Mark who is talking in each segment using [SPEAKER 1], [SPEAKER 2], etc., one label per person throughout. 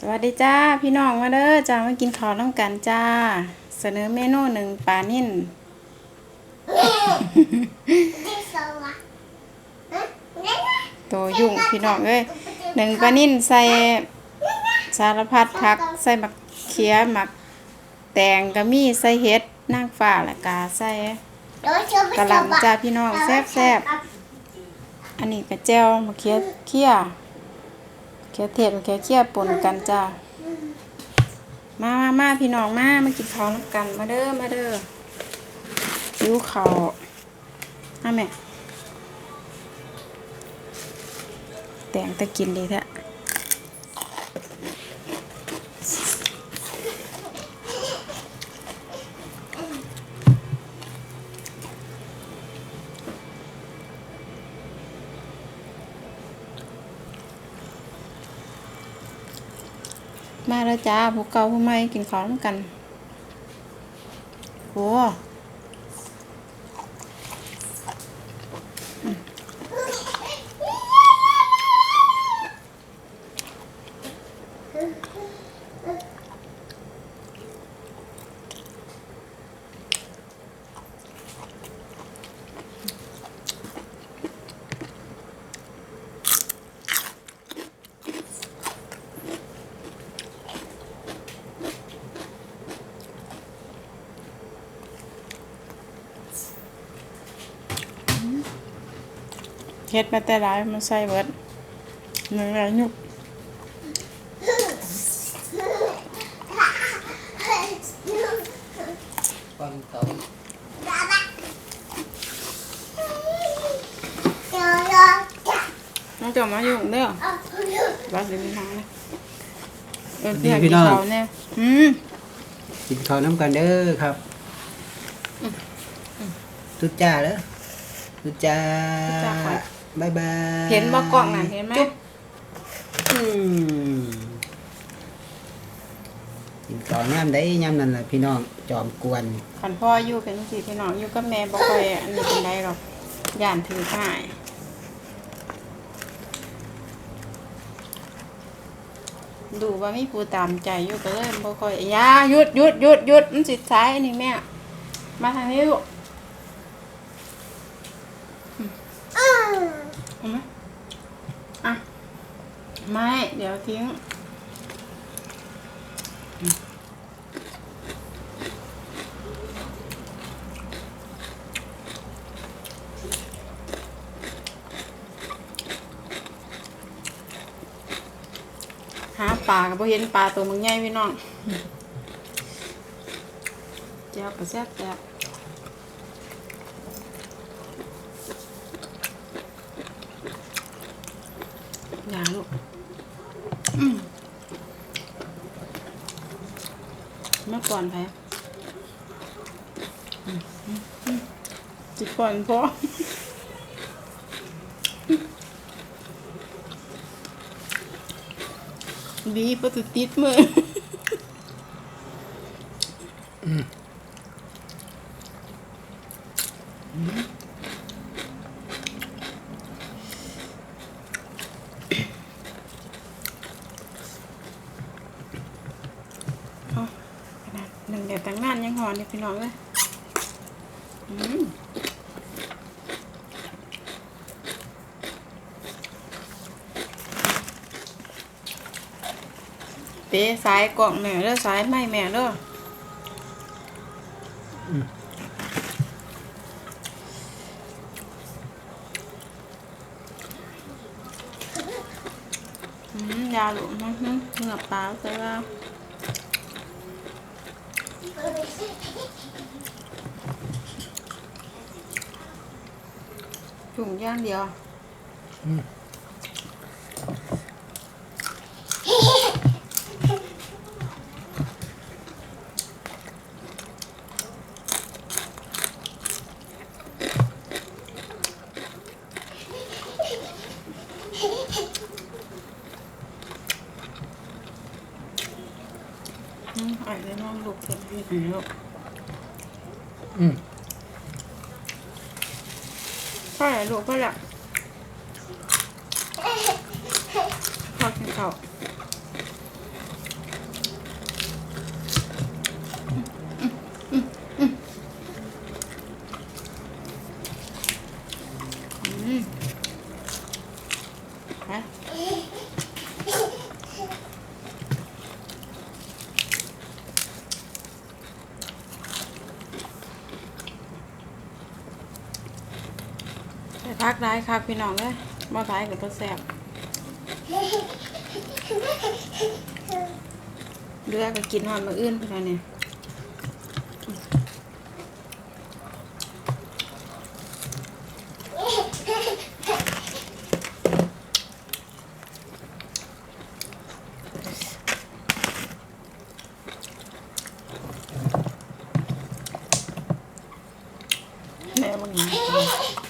[SPEAKER 1] สวัสดีจ้าพี่น้องมาเด้อจ้ามากินข้าวน้ำกันจ้า เสนอเมนูหนึ่งปลานิ่นตัวยุ่งพี่น้องเอ้ยหนึ่งปลานิ่นใส่สารพัดผัก ใส่หมักเขียหมักแตงกะมี่ใส่เห็ดนางฟ้าและกาใส่กะหล่ำจ้าพี่น้องแซ่บแซ่บอันนี้กระเจียวมะเขือเคี่ย แค่เทศมะเขือเคี่ยป่นกันจ้ามามามาพี่น้องมามากินข้าวน้ำกันมาเด้อมาเด้อยิ้วข้าวอาแม่แต่งตะกินดีแท้ มาแล้วจ้าผู้เก่าผู้ใหม่กินข้าวน้ำกันโห เฮ็ดมาแต่หลายมาใส่เบิดเนื้อยุบ
[SPEAKER 2] ความเขา
[SPEAKER 1] น้องจอมาอยู่เด้อบ้านสิมีทางนะเออพี่อยากกินข้าวแน่อืม
[SPEAKER 2] กินข้าวน้ำกันเด้อครับทุกจ้าเด้อทุกจ้า บายบาย
[SPEAKER 1] เห็นบ่กล่องน่ะเห็นไหม
[SPEAKER 2] จุ๊บอืมกินข้าวย่ำได้ย่ำนั่นแหละพี่น้องจอมกวน
[SPEAKER 1] ขันพ่ออยู่เป็นสิพี่น้องอยู่กับแม่บ่ค่อยอันนี้เป็นไรหรอกย่านถือง่ายดูว่ามีผู้ตามใจอยู่ก็เลยบ่ค่อยอย่าหยุดหยุดหยุดหยุดมันสิท้ายอันนี้แม่มาทางนี้ลูกเอาไหมอะไม่ เดี๋ยวทิ้ง หาปลาก็บ่เห็นปลาตัวมึงใหญ่พี่น้องแจ๊บก็แซ่บแซ่บอย่าลูกอืมเมื่ อนแพ้จิตก่อนพอดีประตูติดมือเอาขนาดหนึ่ง เดี๋ยวตั้งนานยังหอนเนี่ยพี่น้องเลยอืมเป๊สายกล่องแม่เด้อสายไม่แม่เด้อออืมยาหลุมนะฮึเหงือบตาใช่ว่า ถุงย่างเดียว อืมอ่อยเลย น้องลูกเถอะพี่ลูก
[SPEAKER 2] อืม
[SPEAKER 1] พ่อไหนลูกพ่อละพอกินข้าว ไป ใส่พักได้ครับพี่น้องเลยบ่ได้กับบ่แซ่บเรือก็กินหอนมาอื่นเพื่อนเนี่ยแม่บาง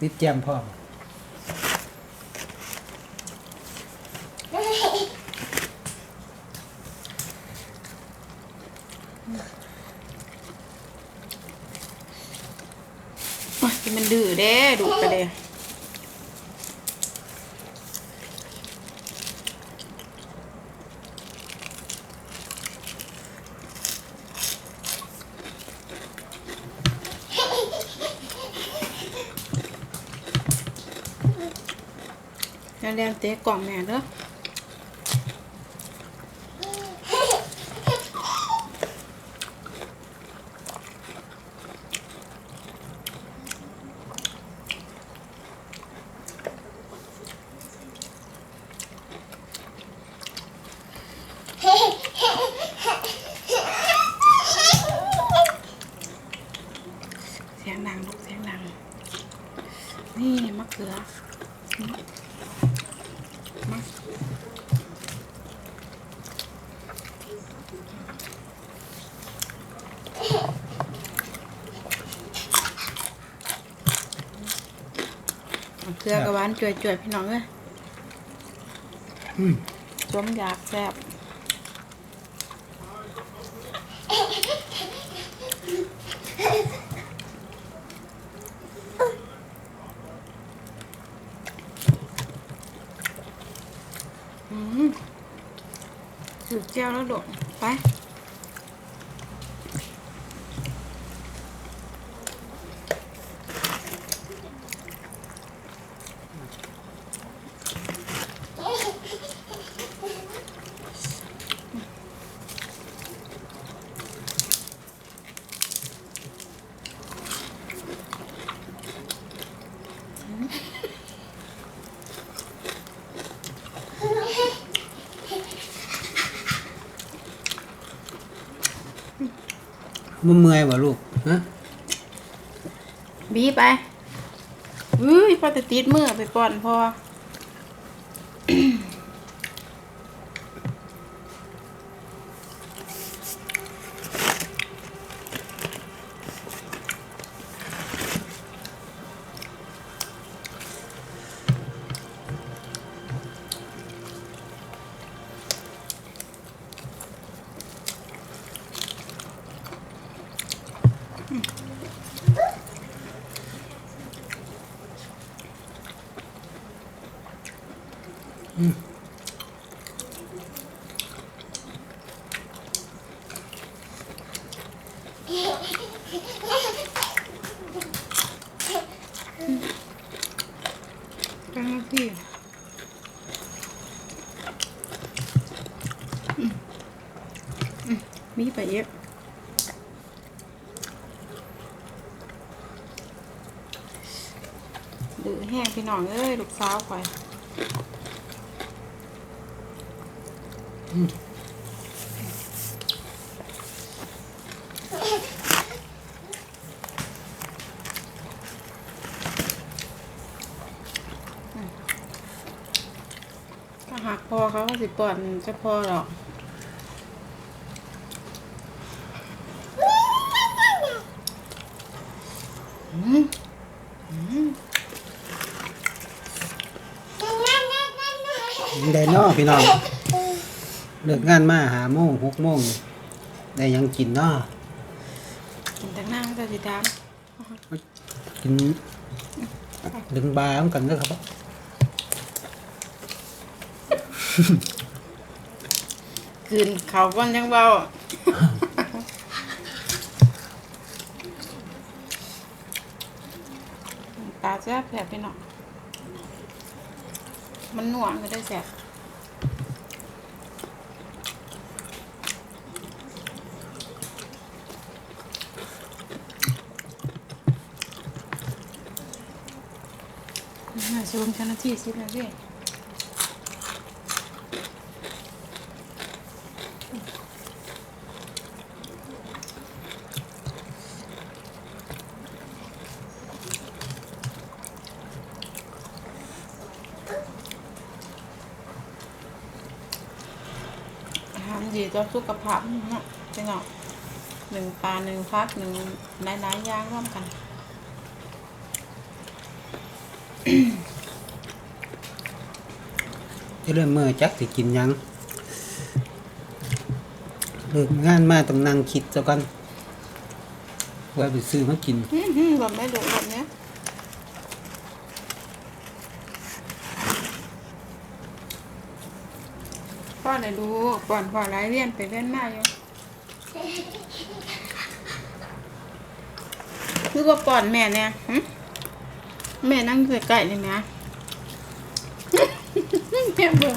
[SPEAKER 2] ติดแจมพ่อม
[SPEAKER 1] โอ้ยที่มันดื้อเด้ดุกระเด้ แล้วเรียนเตะกล่องแม่เด้อเสียงดังลูกเสียงดัง นี่มะเขือนี่มะ มะเขือกับหวานจ่วยๆพี่น้องเอ้ย
[SPEAKER 2] อืม
[SPEAKER 1] สมอยากแซ่บอืมสุดเจ้าแล้วโดดไป
[SPEAKER 2] มันเมื่อยบ่ลูกฮะ
[SPEAKER 1] บีไปอุ้ยพอจะติดมือไปก่อนพอ จังพี่อืมอืมมีไปเยอะดื้อแห้งพี่น้องเอ้ย ลูกสาวคอยก็หักพอ เขาก็สิป่อนจะพอหรอก
[SPEAKER 2] ได้เนอพี่น้องเลิกงานมาหาโมงหกโมงได้ยังกินเนาะ
[SPEAKER 1] กินแต่นั่งแต่สิถาม
[SPEAKER 2] กินดึงบาเหมือนกันเด้อครับ
[SPEAKER 1] คืนเขาก่อนยังเบาตาแซ่บแสบไปหน่อยมันหนวดไม่ได้แสบน่าชมเจ้าหน้าที่สินะพี่ อาหารดี ต่อสุขภาพเนาะจริงเนาะหนึ่งปลาหนึ่งพักหนึ่งหลายๆอย่างร่วมกัน
[SPEAKER 2] จะเริ่มเมื่อจักสิกินหยังเลิกงานมาต้องนั่งคิดซะก่อนว่าไปซื้อมากิน
[SPEAKER 1] อื้อหือแบบไม่ดุแบบเนี้ย พ่อไหนดูก่อนพ่อไร้เรียนไปเรียนมาอยู่คือว่าป่อนแม่เนี่ยแม่นั่งใกล้ๆเลยนะแม่เบิ่ง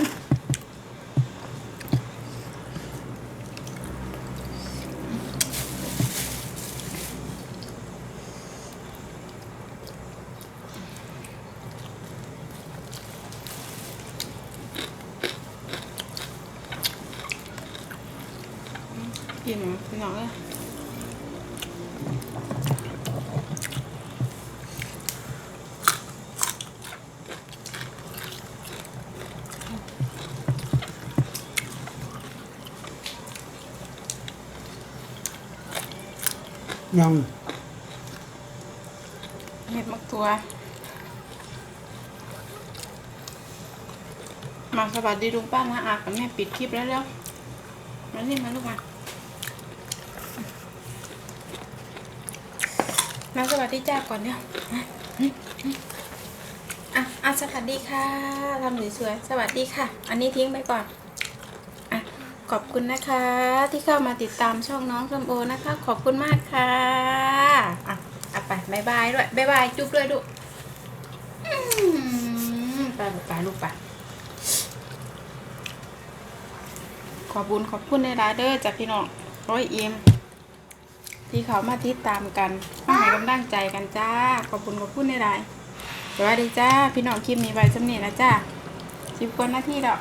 [SPEAKER 1] กินหรอพี่น้องเอ้ย
[SPEAKER 2] ยัง
[SPEAKER 1] เห็ดมักตัว มาสวัสดีลุงป้านะอากับแม่ปิดคลิปแล้วเร็วมานี่มาลูกมา มาสวัสดีจ้าก่อนเนี่ยอะอะสวัสดีค่ะทำสวยๆสวัสดีค่ะ อันนี้ทิ้งไปก่อนอะขอบคุณนะคะ ที่เข้ามาติดตามช่องน้องส้มโอนะคะ ขอบคุณมากค่ะอะเอาไปบายบายด้วยบายบายจุ๊บด้วยดูอืมไปลูกไปลูกไปขอบคุณขอบคุณในรายเด้อจากพี่น้องร้อยเอ็ม ที่เขามาติดตามกันมาให้กำลังใจกันจ้า ขอบคุณขอบคุณในรายสวัสดีจ้า พี่น้องคลิปนี้ไว้สำเนียนะจ้าสิบกว่านาทีดอก